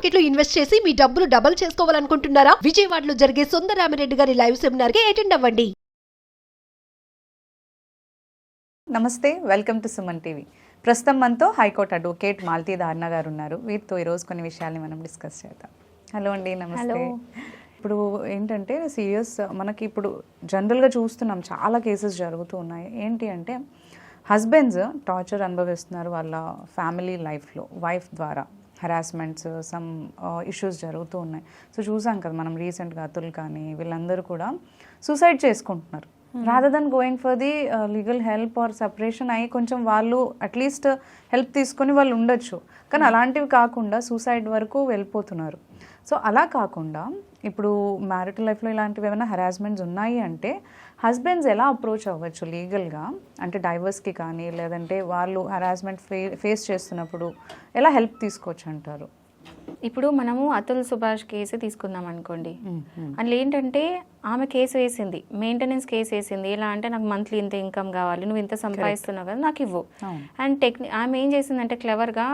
మార్కెట్లో ఇన్వెస్ట్ చేసి మీ డబ్బులు డబుల్ చేసుకోవాలనుకుంటున్నారా? విజయవాడలో జరిగే సుందరామిరెడ్డి గారి లైవ్ సెమినార్కి అటెండ్ అవ్వండి. నమస్తే వెల్కమ్ టు సుమన్ టీవీ. ప్రస్తుతం మనతో హైకోర్టు అడ్వకేట్ మాలతీ ధారణ గారు ఉన్నారు. వీరితో ఈరోజు కొన్ని విషయాల్ని మనం డిస్కస్ చేద్దాం. హలో అండి నమస్తే. ఇప్పుడు ఏంటంటే సీరియస్ మనకి ఇప్పుడు జనరల్గా చూస్తున్నాం చాలా కేసెస్ జరుగుతూ ఉన్నాయి. ఏంటి అంటే హస్బెండ్స్ టార్చర్ అనుభవిస్తున్నారు వాళ్ళ ఫ్యామిలీ లైఫ్లో వైఫ్ ద్వారా. హరాస్మెంట్స్ సమ్ ఇష్యూస్ జరుగుతూ ఉన్నాయి. సో చూసాం కదా మనం రీసెంట్గా అతులు కానీ వీళ్ళందరూ కూడా సూసైడ్ చేసుకుంటున్నారు. Rather than going for the legal help or separation అయ్యి కొంచెం వాళ్ళు అట్లీస్ట్ హెల్ప్ తీసుకొని వాళ్ళు ఉండొచ్చు. కానీ అలాంటివి కాకుండా సూసైడ్ వరకు వెళ్ళిపోతున్నారు. సో అలా కాకుండా ఇప్పుడు మ్యారిటల్ లైఫ్లో ఇలాంటివి ఏమైనా హరాస్మెంట్స్ ఉన్నాయి అంటే హస్బెండ్స్ ఎలా అప్రోచ్ అవ్వచ్చు లీగల్గా అంటే డైవర్స్కి కానీ లేదంటే వాళ్ళు హరాస్మెంట్ ఫే ఫేస్ చేస్తున్నప్పుడు ఎలా హెల్ప్ తీసుకోవచ్చు అంటారు? ఇప్పుడు మనము అతుల్ సుభాష్ కేసు తీసుకుందాం అనుకోండి. అందులో ఏంటంటే ఆమె కేసు వేసింది మెయింటెనెన్స్ కేసు వేసింది. ఎలా అంటే నాకు మంత్లీ ఇంత ఇన్కమ్ కావాలి నువ్వు ఇంత సంపాదిస్తున్నావు కదా నాకు ఇవ్వు. అండ్ టెక్ని ఆమె ఏం చేసిందంటే క్లవర్గా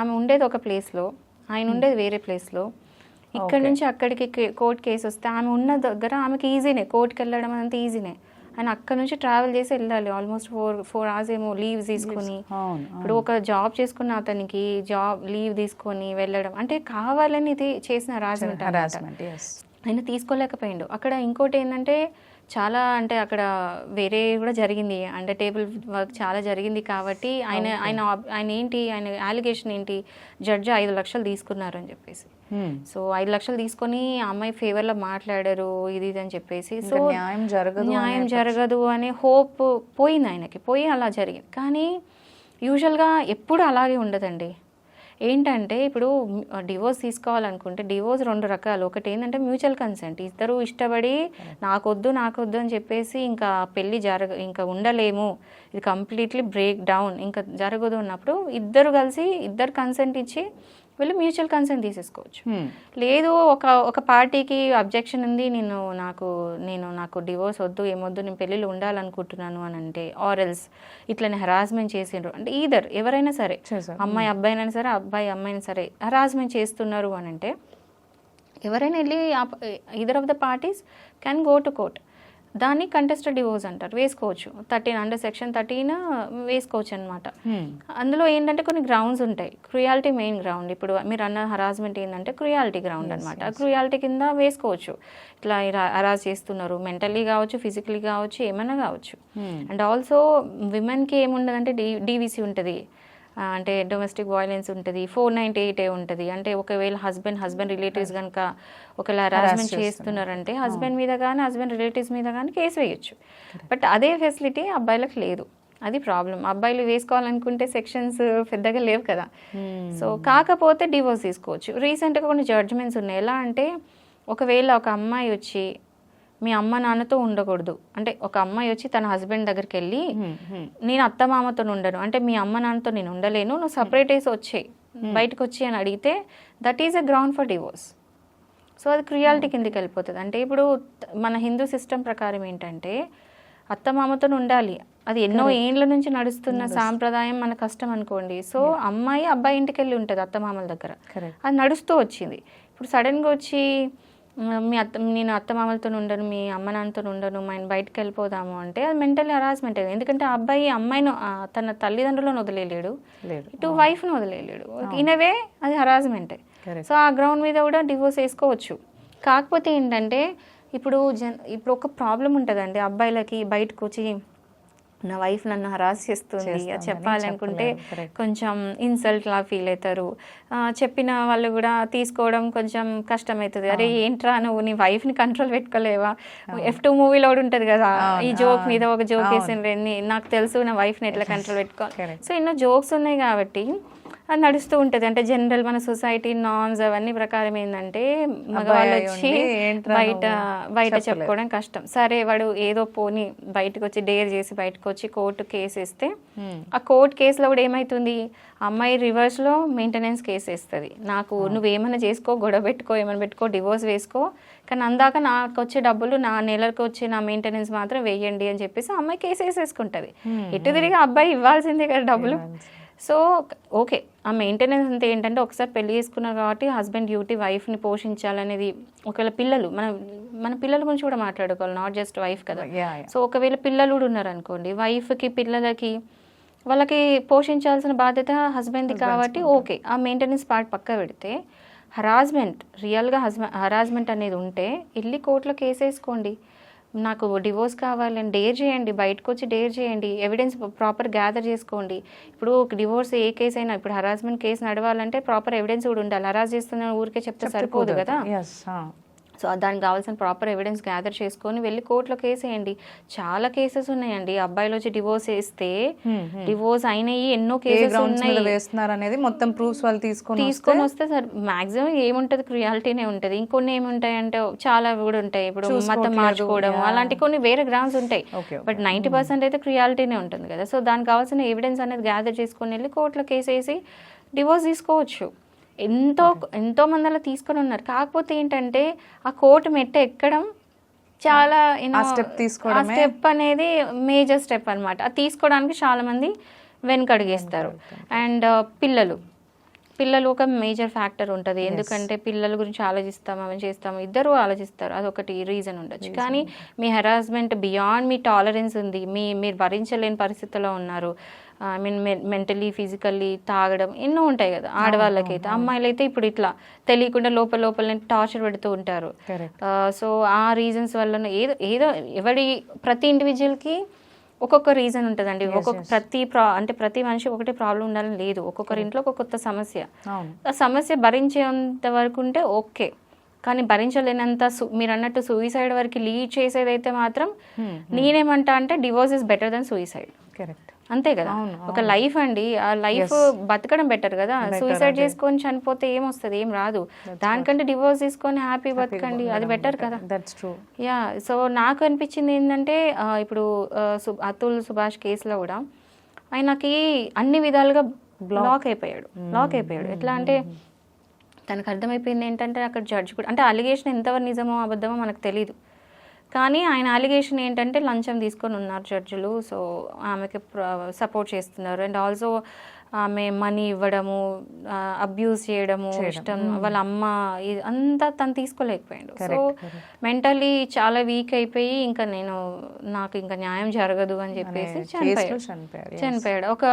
ఆమె ఉండేది ఒక ప్లేస్లో ఆయన ఉండేది వేరే ప్లేస్లో ఇక్కడ నుంచి అక్కడికి కోర్టు కేసు వస్తే ఆమె ఉన్న దగ్గర ఆమెకి ఈజీనే కోర్టుకి వెళ్ళడం అంత ఈజీనే ఆయన అక్కడ నుంచి ట్రావెల్ చేసి వెళ్ళాలి. ఆల్మోస్ట్ ఫోర్ ఫోర్ అవర్స్ ఏమో లీవ్ తీసుకుని. ఇప్పుడు ఒక జాబ్ చేసుకున్న అతనికి జాబ్ లీవ్ తీసుకొని వెళ్ళడం. అంటే కావాలని ఇది చేసిన హరాస్మెంట్ ఎస్ ఆయన తీసుకోలేకపోయిండు. అక్కడ ఇంకోటి ఏంటంటే చాలా అంటే అక్కడ వేరే కూడా జరిగింది. అండర్ టేబుల్ వర్క్ చాలా జరిగింది కాబట్టి ఆయన ఆయన ఆయన ఏంటి ఆయన అలిగేషన్ ఏంటి? జడ్జి ఐదు లక్షలు తీసుకున్నారు అని చెప్పేసి. సో ఐదు లక్షలు తీసుకొని అమ్మాయి ఫేవర్లో మాట్లాడారు ఇది ఇది అని చెప్పేసి. సో న్యాయం జరగదు న్యాయం జరగదు అనే హోప్ పోయింది ఆయనకి. పోయి అలా జరిగింది. కానీ యూజువల్గా ఎప్పుడు అలాగే ఉండదండి. ఏంటంటే ఇప్పుడు డివోర్స్ తీసుకోవాలనుకుంటే డివోర్స్ రెండు రకాలు. ఒకటి ఏంటంటే మ్యూచువల్ కన్సెంట్ ఇద్దరు ఇష్టపడి నాకొద్దు నాకొద్దు అని చెప్పేసి ఇంకా పెళ్ళి జరగ ఇంకా ఉండలేము. ఇది కంప్లీట్లీ బ్రేక్ డౌన్ ఇంకా జరగదు అన్నప్పుడు ఇద్దరు కలిసి ఇద్దరు కన్సెంట్ ఇచ్చి వీళ్ళు మ్యూచువల్ కన్సెంట్ తీసేసుకోవచ్చు. లేదు ఒక ఒక పార్టీకి అబ్జెక్షన్ ఉంది నేను నాకు నేను నాకు డివోర్స్ వద్దు ఏమొద్దు నేను పెళ్ళిళ్ళు ఉండాలనుకుంటున్నాను అని అంటే ఆరెల్స్ ఇట్లనే హరాస్మెంట్ చేసిండ్రు. అంటే ఈదర్ ఎవరైనా సరే. అమ్మాయి అబ్బాయినైనా సరే అబ్బాయి అమ్మాయినా సరే హరాస్మెంట్ చేస్తున్నారు అని అంటే ఎవరైనా వెళ్ళి either of the parties can go to court దాన్ని కంటెస్టెడ్ డివోర్స్ అంటారు వేసుకోవచ్చు. థర్టీన్ అండర్ సెక్షన్ థర్టీన్ వేసుకోవచ్చు అనమాట అందులో ఏంటంటే కొన్ని గ్రౌండ్స్ ఉంటాయి. క్రుయాలిటీ మెయిన్ గ్రౌండ్ ఇప్పుడు మీరు అన్న హరాస్మెంట్ ఏంటంటే క్రుయాలిటీ గ్రౌండ్ అనమాట క్రుయాలిటీ కింద వేసుకోవచ్చు. ఇట్లా హరాస్ చేస్తున్నారు. మెంటల్లీ కావచ్చు ఫిజికలీ కావచ్చు ఏమైనా కావచ్చు. అండ్ ఆల్సో విమెన్కి ఏముండదంటే డి డీవీసీ ఉంటుంది. అంటే డొమెస్టిక్ వైలెన్స్ ఉంటుంది ఫోర్ నైంటీ ఎయిట్ ఏ ఉంటుంది. అంటే ఒకవేళ హస్బెండ్ హస్బెండ్ రిలేటివ్స్ కనుక ఒకవేళ హరాస్మెంట్ చేస్తున్నారంటే హస్బెండ్ మీద కానీ హస్బెండ్ రిలేటివ్స్ మీద కానీ కేసు వేయొచ్చు. బట్ అదే ఫెసిలిటీ అబ్బాయిలకు లేదు. అది ప్రాబ్లం అబ్బాయిలు వేసుకోవాలనుకుంటే సెక్షన్స్ పెద్దగా లేవు కదా. సో కాకపోతే డివోర్స్ తీసుకోవచ్చు. రీసెంట్గా కొన్ని జడ్జ్మెంట్స్ ఉన్నాయి. ఎలా అంటే ఒకవేళ ఒక అమ్మాయి వచ్చి మీ అమ్మ నాన్నతో ఉండకూడదు. అంటే ఒక అమ్మాయి వచ్చి తన హస్బెండ్ దగ్గరికి వెళ్ళి నేను అత్త మామతో ఉండను. అంటే మీ అమ్మ నాన్నతో నేను ఉండలేను. నువ్వు సపరేట్ వేసి వచ్చేయి. బయటకు వచ్చి అని అడిగితే that is a ground for divorce so అది క్రియాలిటీ కిందకి వెళ్ళిపోతుంది. అంటే ఇప్పుడు మన హిందూ సిస్టమ్ ప్రకారం ఏంటంటే అత్తమామతో ఉండాలి. అది ఎన్నో ఏండ్ల నుంచి నడుస్తున్న సాంప్రదాయం మన కష్టం అనుకోండి. సో అమ్మాయి అబ్బాయి ఇంటికి వెళ్ళి ఉంటుంది అత్తమామల దగ్గర. అది నడుస్తూ వచ్చింది. ఇప్పుడు సడన్గా వచ్చి "మ- అత్త నేను అత్తమామలతో ఉండను మీ అమ్మ నాన్నతో ఉండను మా ఆయన బయటకు వెళ్ళిపోదాము అంటే అది మెంటల్ హరాస్మెంట్ ఎందుకంటే ఆ అబ్బాయి అమ్మాయిని తన తల్లిదండ్రులను వదిలేయలేడు లేదు. ఇటు వైఫ్ను వదిలేయలేడు ఇనవే అది హరాస్మెంటే. సో ఆ గ్రౌండ్ మీద కూడా డివోర్స్ వేసుకోవచ్చు. కాకపోతే ఏంటంటే ఇప్పుడు జన్ ఇప్పుడు ఒక ప్రాబ్లం ఉంటుందండి. అబ్బాయిలకి బయటకు వచ్చి నా వైఫ్ నన్ను హరాస్ చేస్తుంది. చెప్పాలనుకుంటే. కొంచెం ఇన్సల్ట్ లా ఫీల్ అవుతారు. చెప్పిన వాళ్ళు కూడా తీసుకోవడం కొంచెం కష్టమవుతుంది. అరే ఏంట్రా నువ్వు? నీ వైఫ్ని కంట్రోల్ పెట్టుకోలేవా? ఎఫ్ టూ మూవీలో ఉంటది కదా. ఈ జోక్ మీద ఒక జోక్ వేసిన నాకు తెలుసు నా వైఫ్ని ఎట్లా కంట్రోల్ పెట్టుకోవాలి Correct. సో ఎన్నో జోక్స్ ఉన్నాయి కాబట్టి అది నడుస్తూ ఉంటుంది. అంటే జనరల్ మన సొసైటీ నార్మ్స్ అవన్నీ ప్రకారం ఏంటంటే మగవాళ్ళు వచ్చి బయట? బయట. చెప్పుకోవడం కష్టం. సరే వాడు ఏదో పోని బయటకు వచ్చి డేర్ చేసి బయటకు వచ్చి కోర్టు కేసు వేస్తే ఆ కోర్టు కేసులో కూడా ఏమవుతుంది అమ్మాయి రివర్స్లో మెయింటెనెన్స్ కేసు వేస్తుంది. నాకు నువ్వేమైనా చేసుకో గొడవ పెట్టుకో ఏమైనా పెట్టుకో డివోర్స్ వేసుకో. కానీ అందాక నాకు వచ్చే డబ్బులు నా నెలకు వచ్చే నా మెయింటెనెన్స్ మాత్రం వేయండి అని చెప్పేసి అమ్మాయి కేసు వేసేసుకుంటుంది. ఎటు తిరిగి అబ్బాయి ఇవ్వాల్సిందే కదా డబ్బులు. So okay. ఆ మెయింటెనెన్స్ అంతా ఏంటంటే ఒకసారి పెళ్ళి చేసుకున్నారు కాబట్టి హస్బెండ్ డ్యూటీ వైఫ్ని పోషించాలనేది ఒకవేళ పిల్లలు మన మన పిల్లల గురించి కూడా మాట్లాడుకోవాలి నాట్ జస్ట్ వైఫ్ కదా. సో ఒకవేళ పిల్లలు కూడా ఉన్నారు అనుకోండి వైఫ్కి పిల్లలకి వాళ్ళకి పోషించాల్సిన బాధ్యత హస్బెండ్ది కాబట్టి ఓకే. ఆ మెయింటెనెన్స్ పార్ట్ పక్క పెడితే హరాస్మెంట్ రియల్గా హస్బెండ్ హరాస్మెంట్ అనేది ఉంటే వెళ్ళి కోర్టులో కేసు వేసుకోండి. నాకు డివోర్స్ కావాలని డేర్ చేయండి బయటకు వచ్చి డేర్ చేయండి ఎవిడెన్స్ ప్రాపర్ గ్యాదర్ చేసుకోండి. ఇప్పుడు డివోర్స్ ఏ కేసు అయినా ఇప్పుడు హరాస్మెంట్ కేసు నడవాలంటే ప్రాపర్ ఎవిడెన్స్ కూడా ఉండాలి. హరాస్ చేస్తున్న ఊరికే చెప్తే సరిపోదు కదా. సో దానికి కావాల్సిన ప్రాపర్ ఎవిడెన్స్ గ్యాదర్ చేసుకొని వెళ్ళి కోర్టులో కేసు వేయండి. చాలా కేసెస్ ఉన్నాయండి. అబ్బాయిలు వచ్చి డివోర్స్ వేస్తే డివోర్స్ అయినాయి ఎన్నో కేసెస్ ఉన్నాయి. వేస్తున్నారు అనేది మొత్తం ప్రూఫ్స్ వాళ్ళు తీసుకొని తీసుకొని వస్తే సార్ మాక్సిమం ఏముంటది? క్రియాలిటీనే ఉంటది. ఇంకొన్ని ఏముంటాయి అంటే చాలా కూడా ఉంటాయి. ఇప్పుడు మతం మార్చుకోవడం. అలాంటి కొన్ని వేరే గ్రౌండ్స్ ఉంటాయి. బట్ నైంటీ పర్సెంట్ అయితే క్రియాలిటీనే ఉంటుంది కదా. సో దానికి కావాల్సిన ఎవిడెన్స్ అనేది గ్యాదర్ చేసుకొని వెళ్ళి కోర్టులో కేసు వేసి డివోర్స్ తీసుకోవచ్చు. ఎంతో ఎంతో మంది అలా తీసుకొని ఉన్నారు. కాకపోతే ఏంటంటే ఆ కోర్టు మెట్ట ఎక్కడం చాలా ఆ తీసుకోవడమే- స్టెప్ అనేది మేజర్ స్టెప్ అన్నమాట. అది తీసుకోవడానికి చాలా మంది వెనకడిగేస్తారు అండ్ పిల్లలు. పిల్లలు ఒక మేజర్ ఫ్యాక్టర్ ఉంటుంది. ఎందుకంటే పిల్లల గురించి ఆలోచిస్తాం అవి చేస్తాము ఇద్దరు ఆలోచిస్తారు. అదొకటి రీజన్ ఉండొచ్చు. కానీ మీ హెరాస్మెంట్ బియాండ్ మీ టాలరెన్స్ ఉంది. మీ మీరు భరించలేని పరిస్థితిలో ఉన్నారు. ఐ మీన్ మెంటలీ ఫిజికల్లీ తాగడం ఎన్నో ఉంటాయి కదా ఆడవాళ్ళకైతే. అమ్మాయిలు అయితే ఇప్పుడు ఇట్లా తెలియకుండా లోపల లోపల టార్చర్ పెడుతూ ఉంటారు. సో ఆ రీజన్స్ వల్ల ఏదో ఏదో ఎవరి ప్రతి ఇండివిజువల్కి ఒక్కొక్క రీజన్ ఉంటుందండి. ఒక్కొక్క ప్రతి ప్రా అంటే ప్రతి మనిషి ఒకటే ప్రాబ్లం ఉండాలని లేదు. ఒక్కొక్కరి ఇంట్లో ఒక కొత్త సమస్య. ఆ సమస్య భరించేంత వరకు ఉంటే ఓకే. కానీ భరించలేనంత మీరు అన్నట్టు సూయిసైడ్ వరకు లీడ్ చేసేదైతే మాత్రం నేనేమంటా అంటే divorce is better then suicide correct అంతే కదా. ఒక లైఫ్ అండి. ఆ లైఫ్ బతకడం బెటర్ కదా. సూసైడ్ చేసుకొని చనిపోతే ఏం వస్తుంది ఏం రాదు దానికంటే డివోర్స్ తీసుకొని హ్యాపీ బతకండి. అది బెటర్ కదా. That's true yeah. సో నాకు అనిపించింది ఏంటంటే ఇప్పుడు అతుల్ సుభాష్ కేసులో కూడా ఆయనకి అన్ని విధాలుగా బ్లాక్ అయిపోయాడు. బ్లాక్ అయిపోయాడు. ఎట్లా అంటే తనకు అర్థమైపోయింది ఏంటంటే అక్కడ జడ్జ్ కూడా అంటే అలిగేషన్ ఎంతవరకు నిజమో అబద్ధమో మనకు తెలియదు కానీ ఆయన అలిగేషన్ ఏంటంటే లంచం తీసుకొని ఉన్నారు జడ్జిలు సో ఆమెకి సపోర్ట్ చేస్తున్నారు. అండ్ ఆల్సో ఆమె మనీ ఇవ్వడము అబ్యూస్ చేయడము ఇష్టం వాళ్ళ అమ్మ అంతా తను తీసుకోలేకపోయాడు. సో మెంటలీ చాలా వీక్ అయిపోయి ఇంకా నేను నాకు ఇంకా న్యాయం జరగదు అని చెప్పేసి చనిపోయాడు. చనిపోయాడు ఒక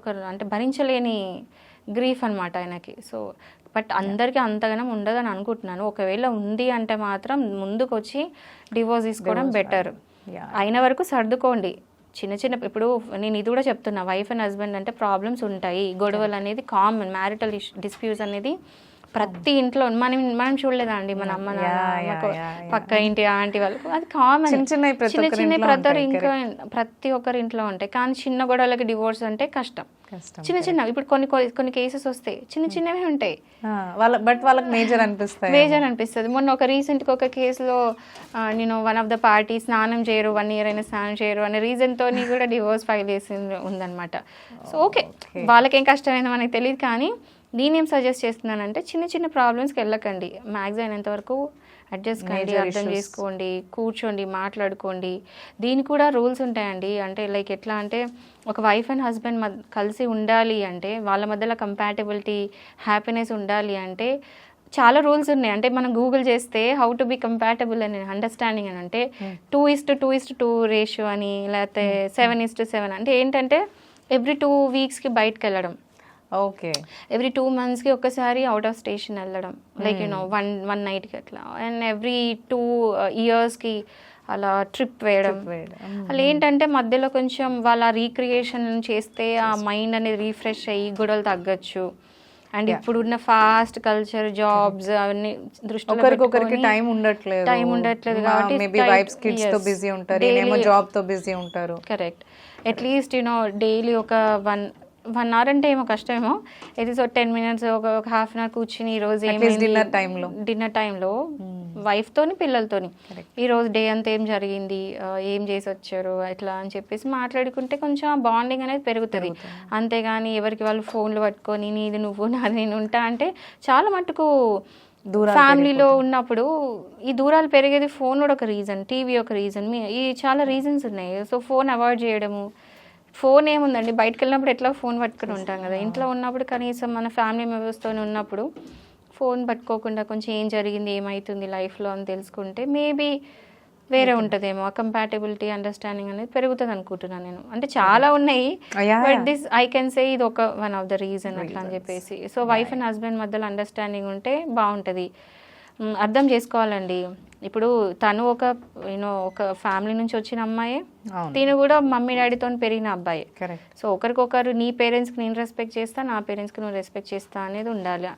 ఒక అంటే భరించలేని గ్రీఫ్ అన్నమాట ఆయనకి. సో బట్ అందరికీ అంతగానం ఉండదని అనుకుంటున్నాను. ఒకవేళ ఉంది అంటే మాత్రం ముందుకు వచ్చి డివోర్స్ తీసుకోవడం బెటర్. అయిన వరకు సర్దుకోండి. చిన్న చిన్న ఇప్పుడు నేను ఇది కూడా చెప్తున్నా వైఫ్ అండ్ హస్బెండ్ అంటే ప్రాబ్లమ్స్ ఉంటాయి. గొడవలు అనేది కామన్ మ్యారిటల్ డిస్ప్యూట్స్ అనేది ప్రతి ఇంట్లో మనం మనం చూడలేదా అండి? మన అమ్మ నాన్న. పక్క ఇంటి ఆంటీ వాళ్ళకు అది కామన్ చిన్న ప్రతి చిన్న ఒక్కరి ప్రతి ఇంకా ప్రతి ఒక్కరి ఇంట్లో ఉంటాయి. కానీ చిన్న గొడవలకి డివోర్స్ అంటే కష్టం. చిన్న చిన్న ఇప్పుడు కొన్ని కొన్ని- కేసెస్ వస్తాయి. చిన్న చిన్నవి ఉంటాయి. వాళ్ళ బట్ వాళ్ళకి మేజర్ అనిపిస్తాయి మేజర్ అనిపిస్తుంది. మొన్న ఒక రీసెంట్గా ఒక కేసులో నేను వన్ ఆఫ్ ద పార్టీ స్నానం చేయరు వన్ ఇయర్ అయినా స్నానం చేయరు అనే రీజన్తో కూడా డివోర్స్ ఫైల్ చేసి ఉందన్నమాట. So okay. వాళ్ళకేం కష్టమైందో మనకి తెలియదు కానీ నేనేం సజెస్ట్ చేస్తున్నానంటే చిన్న చిన్న ప్రాబ్లమ్స్కి వెళ్ళకండి. మ్యాక్స్ అయినంత వరకు అడ్జస్ట్ కండి అర్థం చేసుకోండి కూర్చోండి మాట్లాడుకోండి. దీనికి కూడా రూల్స్ ఉంటాయండి. అంటే లైక్ ఎట్లా అంటే ఒక వైఫ్ అండ్ హస్బెండ్ కలిసి ఉండాలి అంటే వాళ్ళ మధ్యలో కంపాటబిలిటీ హ్యాపీనెస్ ఉండాలి అంటే చాలా రూల్స్ ఉన్నాయి. అంటే మనం గూగుల్ చేస్తే హౌ టు బి కంపాటబుల్ అని అండర్స్టాండింగ్ అని అంటే two is to two is to two ratio అని లేకపోతే సెవెన్ ఇస్ టు సెవెన్ అంటే ఏంటంటే ఎవ్రీ టూ వీక్స్కి బయటకు వెళ్ళడం ఓకే. ఎవ్రీ టూ మంత్స్కి ఒక్కసారి అవుట్ ఆఫ్ స్టేషన్ వెళ్ళడం. Like you know one one నైట్కి అట్లా. అండ్ ఎవ్రీ టూ ఇయర్స్కి అలా ట్రిప్ వేయడం. వేయడం. అలా ఏంటంటే మధ్యలో కొంచెం వాళ్ళ రీక్రియేషన్ చేస్తే ఆ మైండ్ అనేది రీఫ్రెష్ అయ్యి గొడవలు తగ్గచ్చు. అండ్ ఇప్పుడున్న ఫాస్ట్ కల్చర్ జాబ్స్ అవన్నీ దృష్టిలో ఒకరికొకరికి టైం ఉండట్లేదు. టైం ఉండట్లేదు కాబట్టి మేబీ వైఫ్స్ కిడ్స్తో బిజీ ఉంటారు ఏమో జాబ్తో బిజీ ఉంటారు. Correct at least you know daily ఒక వన్ వన్ అవర్ అంటే ఏమో కష్టమేమో. ఇది సో టెన్ మినిట్స్ ఒక హాఫ్ అన్ అవర్ కూర్చుని ఈ రోజు dinner time లో. డిన్నర్ టైంలో వైఫ్ తోని పిల్లలతోని. ఈ రోజు డే అంతా ఏం జరిగింది? ఏం చేసి వచ్చారు? ఎట్లా అని చెప్పేసి మాట్లాడుకుంటే కొంచెం బాండింగ్ అనేది పెరుగుతుంది. అంతేగాని ఎవరికి వాళ్ళు ఫోన్లు పట్టుకొని నీది నువ్వు నాది నేను ఉంటా అంటే చాలా మటుకు ఫ్యామిలీలో ఉన్నప్పుడు ఈ దూరాలు పెరిగేది ఫోన్ కూడా ఒక రీజన్ టీవీ ఒక రీజన్ మీ ఈ చాలా రీజన్స్ ఉన్నాయి. సో ఫోన్ అవాయిడ్ చేయడము ఫోన్ ఏముందండి? బయటకు వెళ్ళినప్పుడు ఎట్లా ఫోన్ పట్టుకుని ఉంటాం కదా. ఇంట్లో ఉన్నప్పుడు కనీసం మన ఫ్యామిలీ మెంబర్స్తో ఉన్నప్పుడు ఫోన్ పట్టుకోకుండా కొంచెం ఏం జరిగింది ఏమవుతుంది లైఫ్లో అని తెలుసుకుంటే మేబీ వేరే ఉంటుందేమో. కంపాటబిలిటీ అండర్స్టాండింగ్ అనేది పెరుగుతుంది అనుకుంటున్నాను నేను. అంటే చాలా ఉన్నాయి but. This I can say ఇది ఒక వన్ ఆఫ్ ద రీజన్ అట్లా అని చెప్పేసి. సో వైఫ్ అండ్ హస్బెండ్ మధ్యలో అండర్స్టాండింగ్ ఉంటే బాగుంటుంది. అర్థం చేసుకోవాలండి. ఇప్పుడు తను ఒక యూనో ఒక ఫ్యామిలీ నుంచి వచ్చిన అమ్మాయి తిను కూడా మమ్మీ డాడీతో పెరిగిన అబ్బాయి. సో ఒకరికొకరు నీ పేరెంట్స్కి నేను రెస్పెక్ట్ చేస్తా నా పేరెంట్స్కి నువ్వు రెస్పెక్ట్ చేస్తా అనేది ఉండాలి.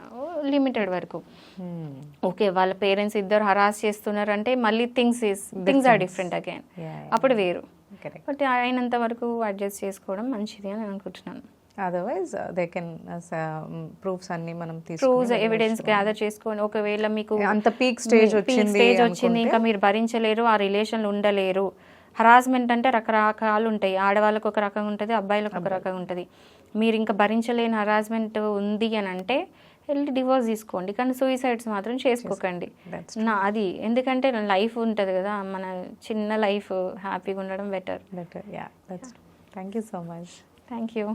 లిమిటెడ్ వరకు. Hmm. ఓకే వాళ్ళ పేరెంట్స్ ఇద్దరు హరాస్ చేస్తున్నారు అంటే మళ్ళీ things is things are different again అప్పుడు వేరు. బట్ అయినంత వరకు అడ్జస్ట్ చేసుకోవడం మంచిది అని అనుకుంటున్నాను. అదర్వైజ్ దే కెన్ ప్రూఫ్స్ అన్ని మనం తీసుకుని ఎవిడెన్స్ గ్యాదర్ చేసుకొని ఒకవేళ మీకు అంత stage peak వచ్చింది stage వచ్చింది ఇంకా మీరు భరించలేరు ఆ రిలేషన్లు ఉండలేరు. హరాస్మెంట్ అంటే రకరకాలు ఉంటాయి. ఆడవాళ్ళకు ఒక రకంగా ఉంటుంది అబ్బాయిలకు ఒక రకంగా ఉంటుంది. మీరు ఇంకా భరించలేని హరాస్మెంట్ ఉంది అని అంటే వెళ్ళి డివోర్స్ తీసుకోండి. కానీ సూసైడ్స్ మాత్రం చేసుకోకండి. నా అది. ఎందుకంటే లైఫ్ ఉంటుంది కదా మన చిన్న లైఫ్ హ్యాపీగా ఉండడం better better yeah thank you so much thank you